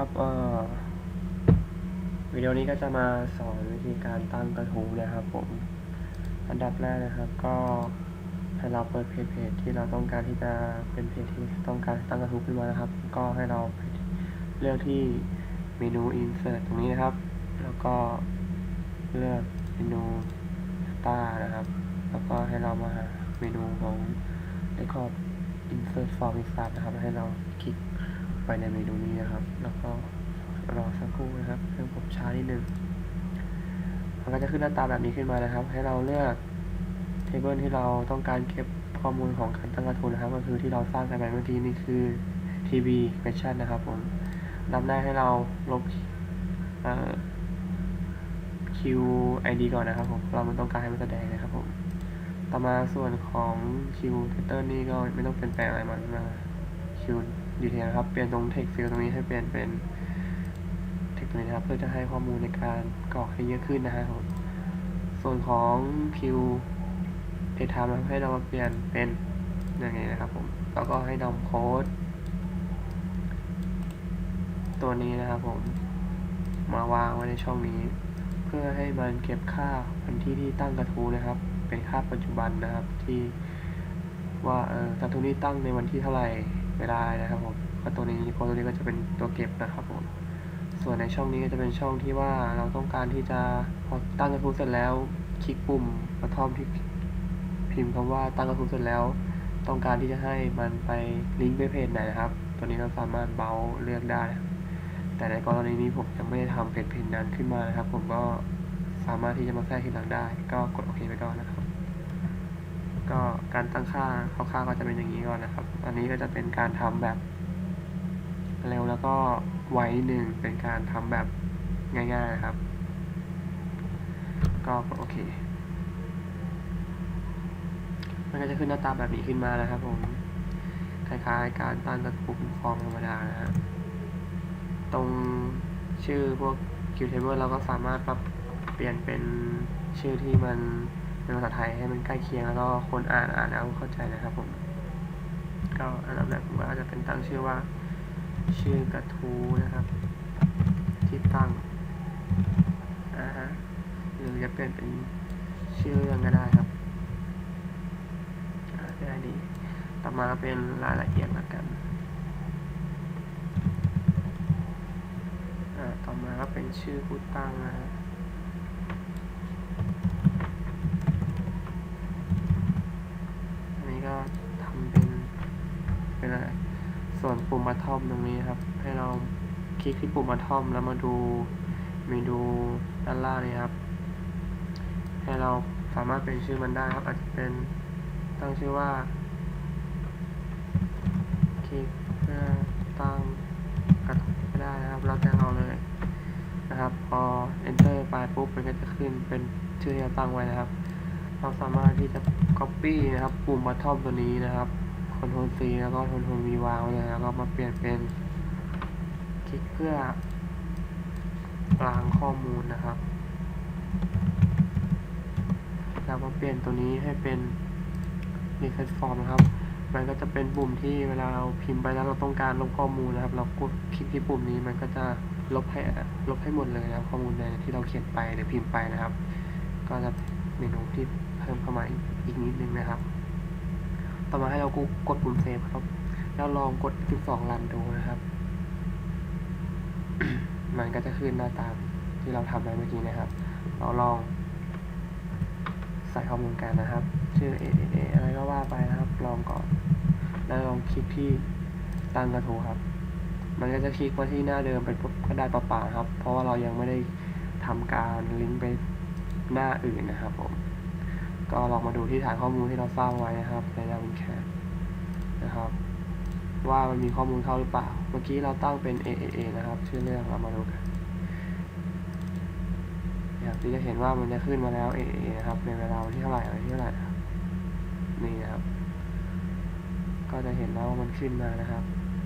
ครับเอ่อวิดีโอนี้ก็จะมาสอนวิธีการตั้งกระทู้นะครับผม อันดับแรกนะครับก็ให้เราเปิดเพจเพจที่เราต้องการที่จะเป็นเพจที่ต้องการตั้งกระทู้ขึ้นมานะครับ ก็ให้เราเลือกที่เมนู insert ตรงนี้นะครับ แล้วก็เลือกเมนู star นะครับ แล้วก็ให้เรามาหาเมนูของ record insert form insert นะครับ ให้เราคลิก ไปในเมนูนี้นะครับ แล้วก็รอสักครู่นะครับเครื่องผมช้านิดนึงมันก็จะขึ้นหน้าตาแบบนี้ขึ้นมานะครับ ให้เราเลือกเทเบิลที่เราต้องการเก็บข้อมูลของการตั้งกระทู้นะครับ ก็คือที่เราสร้างกันไปเมื่อกี้นี่คือ TB question นะครับผมลำแรกให้เราลบเอ่อ QID ก่อนนะครับผม เราไม่ต้องการให้มันแสดงนะครับผม ต่อมาส่วนของ Q title นี่ก็ไม่ต้องเปลี่ยนแปลงอะไรมันมา Q detail นะครับ เปลี่ยนตรง text field ตรงนี้ให้เปลี่ยนเป็น text ตรงนี้นะครับ เพื่อจะให้ข้อมูลในการกรอกให้เยอะขึ้นนะครับผมส่วนของ Q date time นะครับให้เรามาเปลี่ยนเป็นย่างนี้นะครับผม แล้วก็ให้นำโค้ดตัวนี้นะครับผม มาวางไว้ในช่องนี้ เพื่อให้มันเก็บค่าวันที่ที่ตั้งกระทู้นะครับ เป็นค่าปัจจุบันนะครับที่ว่าเออกระทู้นี้ตั้งในวันที่เท่าไหร่ เวลานะครับผมก็ตัวนี้โค้ดตัวนี้ก็จะเป็นตัวเก็บนะครับผม ส่วนในช่องนี้ก็จะเป็นช่องที่ว่าเราต้องการที่จะพอตั้งกระทู้เสร็จแล้ว คลิกปุ่มกระท่อมที่พิมพ์คำว่าตั้งกระทู้เสร็จแล้ว ต้องการที่จะให้มันไปลิงก์ไปเพจไหนนะครับ ตัวนี้เราสามารถเบาเลือกได้ แต่ในกรณีนี้ผมยังไม่ได้ทำเพจเพจนั้นขึ้นมานะครับ ผมก็สามารถที่จะมาแทรกทีหลังได้ ก็กดโอเคไปก่อนนะครับ ก็การตั้งค่าคร่าวๆก็จะเป็นอย่างนี้ก่อนนะครับ อันนี้ก็จะเป็นการทำแบบเร็วแล้วก็ไวนิดนึงเป็นการทำแบบง่ายๆนะครับ ก็โอเค มันก็จะขึ้นหน้าตาแบบนี้ขึ้นมานะครับผม คล้ายๆ การตั้งกระทู้เป็นฟอร์มธรรมดานะฮะ ตรงชื่อพวก Q table เราก็สามารถปรับเปลี่ยนเป็นชื่อที่มัน เป็นภาษาไทยให้มันใกล้เคียงแล้วก็คนอ่านอ่านแล้วเข้าใจนะครับผม ก็อันดับแรกผมก็จะเป็นตั้งชื่อว่า ชื่อกระทูนะครับ ที่ตั้งอ่าฮะหรือจะเปลี่ยนเป็นชื่อเรื่องก็ได้ครับได้ดี ต่อมาเป็นรายละเอียดละกันอ่าต่อมาก็เป็นชื่อผู้ตั้งนะฮะอันนี้ก็ทำเป็นเป็นอะไร ส่วน ปุ่มมาทอมตรงนี้ครับ ให้เราคลิกที่ปุ่มมาทอมแล้วมาดูเมนูด้านล่างนี้ครับ ให้เราสามารถเป็นชื่อมันได้ครับ อาจจะเป็นตั้งชื่อว่าคลิกเพื่อตั้งกระทู้ก็ได้นะครับแล้วแต่เราเลยนะครับ พอ enter ไปปุ๊บมันก็จะขึ้นเป็นชื่อที่เราตั้งไว้นะครับ เราสามารถที่จะ copy นะครับ ปุ่มมาทอมตัวนี้นะครับ คอนโทรล C แล้วก็คอนโทรล V วางไว้เลยแล้วก็มาเปลี่ยนเป็น คลิกเพื่อล้างข้อมูลนะครับแล้วมาเปลี่ยนตัวนี้ให้เป็น reset form นะครับ มันก็จะเป็นปุ่มที่เวลาเราพิมพ์ไปแล้วเราต้องการลบข้อมูลนะครับ เรากดคลิกที่ปุ่มนี้มันก็จะลบให้ลบให้หมดเลยนะครับ ข้อมูลในที่เราเขียนไปหรือพิมพ์ไปนะครับ ก็จะเป็นเมนูที่เพิ่มเข้ามาอีกนิดนึงนะครับ ต่อมาให้เรากดปุ่มเซฟครับ แล้วลองกด 12 รันดูนะครับ มันก็จะขึ้นหน้าตามที่เราทำไปเมื่อกี้นะครับ เราลองใส่ข้อมูลกันนะครับ ชื่อ A A A อะไรก็ว่าไปนะครับ ลองก่อน แล้วลองคลิกที่ตั้งกระทูครับ มันก็จะคลิกมาที่หน้าเดิมเป็นกระดาษเปล่าๆครับ เพราะว่าเรายังไม่ได้ทำการลิงก์ไปหน้าอื่นนะครับผม ก็ลองมาดูที่ฐานข้อมูลที่เราสร้างไว้นะครับ ในดาวินแคสนะครับ ว่ามันมีข้อมูลเข้าหรือเปล่า เมื่อกี้เราตั้งเป็น AAA นะครับ ชื่อเรื่องเรามาดูกันอย่างที่จะเห็นว่ามันจะขึ้นมาแล้ว AAA นะครับในเวลาวันที่เท่าไหร่วันที่เท่าไหร่นะครับนี่นะครับ ก็จะเห็นแล้วว่ามันขึ้นมานะครับ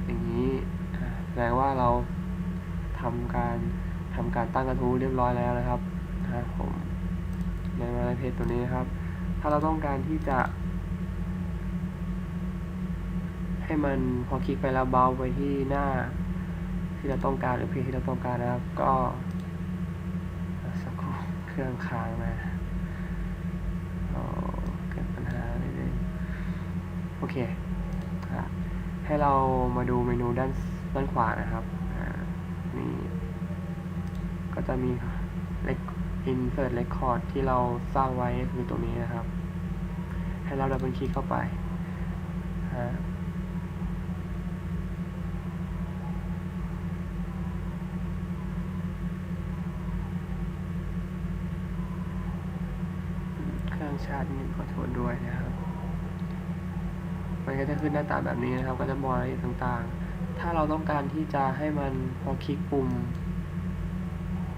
อย่างนี้แสดงว่าเราทำการทำการตั้งกระทู้เรียบร้อยแล้วนะครับนะครับผมในในเพจตัวนี้นะครับ ถ้าเราต้องการที่จะ ให้มันพอคลิกไปแล้วเบาไปที่หน้า ที่เราต้องการหรือเพจที่เราต้องการนะครับ ก็สักครู่เครื่องค้างนะเกิดปัญหานิดนึงโอเคให้เรามาดูเมนูด้านด้านขวานะครับนี่ก็จะมี insert record ที่เราสร้างไว้คือตรงนี้นะครับ ให้เราดับเบิลคลิกเข้าไปเครื่องชาร์จนี่ขอโทษด้วยนะครับ มันก็จะขึ้นหน้าตาแบบนี้นะครับ ก็จะบอยละเอียดต่างๆ ถ้าเราต้องการที่จะให้มันพอคลิกปุ่ม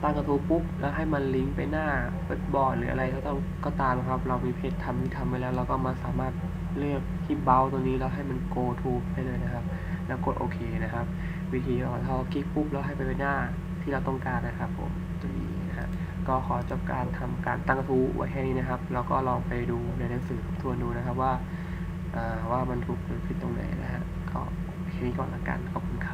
ตั้งกระทู้ปุ๊บแล้วให้มันลิงก์ไปหน้าเว็บบอร์ดหรืออะไรก็ต้องก็ตามครับ เรามีเพจทำที่ทำไว้แล้วเราก็มาสามารถเลือกที่เบราตัวนี้แล้วให้มัน go to ได้เลยนะครับ แล้วกดโอเคนะครับ วิธีของเราคลิกปุ๊บแล้วให้ไปไปหน้าที่เราต้องการนะครับผมตัวนี้นะฮะก็ขอจบการทำการตั้งกระทู้ไว้แค่นี้นะครับ แล้วก็ลองไปดูในหนังสือทวนดูนะครับว่าว่ามันถูกหรือผิดตรงไหนนะฮะก็แค่นี้ก่อนละกันขอบคุณครับ